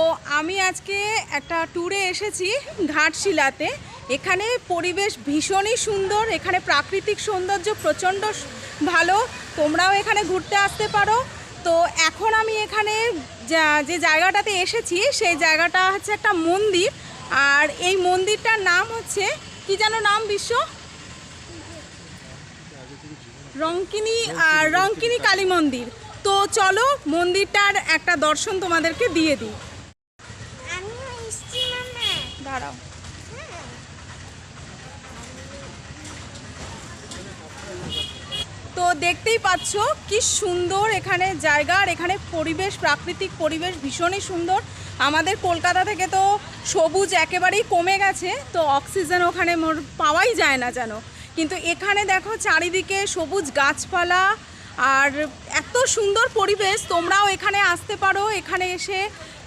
আজকে একটা ট্যুরে এসেছি ঘাটশিলাতে। এখানে পরিবেশ ভীষণই সুন্দর, এখানে প্রাকৃতিক সৌন্দর্য প্রচণ্ড ভালো। তোমরাও এখানে ঘুরতে আসতে পারো। তো এখন আমি এখানে যা- জায়গাটাতে এসেছি, সেই জায়গাটা হচ্ছে একটা মন্দির। আর এই মন্দিরটার নাম হচ্ছে, কি যেন নাম বিশ্ব? রঙ্কিনী রঙ্কিনী কালী মন্দির। তো চলো মন্দিরটার একটা দর্শন তোমাদেরকে দিয়ে দিই। দাঁড়াও। তো দেখতেই পাচ্ছ কি সুন্দর এখানে জায়গা আর এখানে পরিবেশ, প্রাকৃতিক পরিবেশ ভীষণই সুন্দর। আমাদের কলকাতা থেকে তো সবুজ একেবারেই কমে গেছে, তো অক্সিজেন ওখানে মোর পাওয়াই যায় না যেন। কিন্তু এখানে দেখো চারিদিকে সবুজ গাছপালা আর এত সুন্দর পরিবেশ, তোমরাও এখানে আসতে পারো, এখানে এসে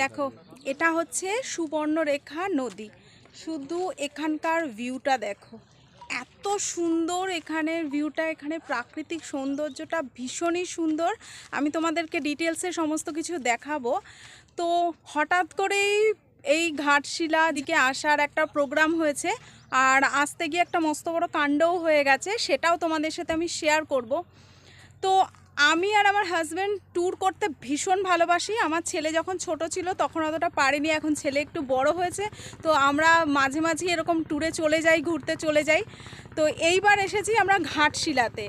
দেখো এটা হচ্ছে সুবর্ণরেখা নদী। শুধু এখানকার ভিউটা দেখো। এত সুন্দর এখানের ভিউটা এখানে প্রাকৃতিক সৌন্দর্যটা ভীষণই সুন্দর। আমি তোমাদেরকে ডিটেলসে সমস্ত কিছু দেখাবো। তো হঠাৎ করেই এই ঘাটশিলা দিকে আসার একটা প্রোগ্রাম হয়েছে আর আসতে গিয়ে একটা মস্ত বড় কাণ্ডও হয়ে গেছে সেটাও তোমাদের সাথে আমি শেয়ার করব। তো আমি আর আমার হাজব্যান্ড ট্যুর করতে ভীষণ ভালোবাসি। আমার ছেলে যখন ছোট ছিল তখন অতটা পারিনি, এখন ছেলে একটু বড় হয়েছে, তো আমরা মাঝে মাঝে এরকম ট্যুরে চলে যাই, ঘুরতে চলে যাই। তো এইবার এসেছি আমরা ঘাটশিলাতে।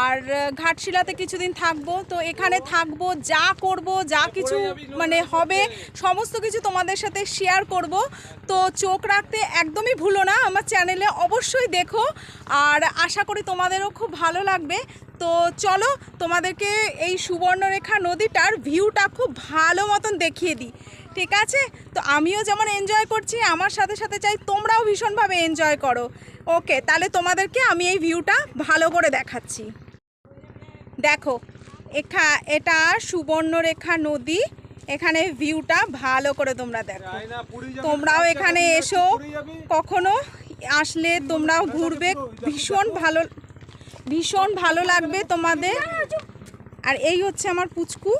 আর ঘাটশিলাতে কিছুদিন থাকব। তো এখানে থাকব যা করব যা কিছু মানে হবে সমস্ত কিছু তোমাদের সাথে শেয়ার করব। তো চোখ রাখতে একদমই ভুলো না আমার চ্যানেলে অবশ্যই দেখো। আর আশা করি তোমাদেরও খুব ভালো লাগবে। তো চলো তোমাদেরকে এই সুবর্ণরেখা নদীটার ভিউটা খুব ভালো মতন দেখিয়ে দিই। ঠিক আছে? তো আমিও যেমন এনজয় করছি আমার সাথে সাথে চাই তোমরাও ভীষণভাবে এনজয় করো। ওকে তাহলে তোমাদেরকে আমি এই ভিউটা ভালো করে দেখাচ্ছি। দেখো এখা এটা সুবর্ণরেখা নদী এখানে ভিউটা ভালো করে তোমরা দেখো। তোমরাও এখানে এসো। কখনো আসলে তোমরাও ঘুরবে ভীষণ ভালো ভীষণ ভালো লাগবে তোমাদের। আর এই হচ্ছে আমার পুচকু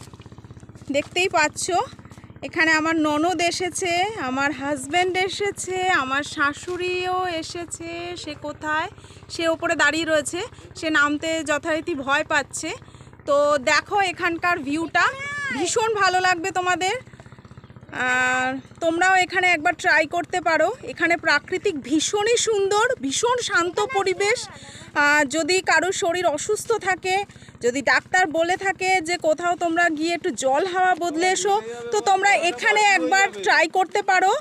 দেখতেই পাচ্ছ। এখানে আমার ননদ এসেছে, আমার হাজব্যান্ড এসেছে, আমার শাশুড়িও এসেছে, সে কোথায়? সে ওপরে দাঁড়িয়ে রয়েছে, সে নামতে যথারীতি ভয় পাচ্ছে। তো দেখো এখানকার ভিউটা ভীষণ ভালো লাগবে তোমাদের। আর তোমরাও এখানে একবার ট্রাই করতে পারো। এখানে প্রাকৃতিক ভীষণই সুন্দর, ভীষণ শান্ত পরিবেশ। যদি কারোর শরীর অসুস্থ থাকে, যদি ডাক্তার বলে থাকে যে কোথাও তোমরা গিয়ে একটু জল হাওয়া বদলে এসো, তো তোমরা এখানে একবার ট্রাই করতে পারো।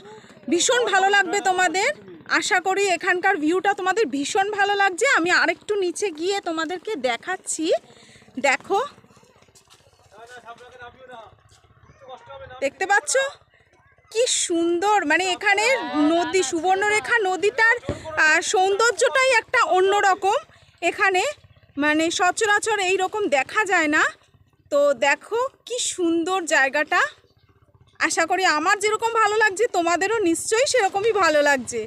ভীষণ ভালো লাগবে তোমাদের। আশা করি এখানকার ভিউটা তোমাদের ভীষণ ভালো লাগছে। আমি আরেকটু নিচে গিয়ে তোমাদেরকে দেখাচ্ছি। দেখো। দেখতে পাচ্ছ? কি সুন্দর মানে এখানে নদী, সুবর্ণরেখা নদীটার সৌন্দর্যটাই একটা অন্য রকম এখানে মানে সচরাচর এই রকম দেখা যায় না। তো দেখো কি সুন্দর জায়গাটা। আশা করি আমার যেরকম ভালো লাগছে, তোমাদেরও নিশ্চয়ই সেরকমই ভালো লাগছে।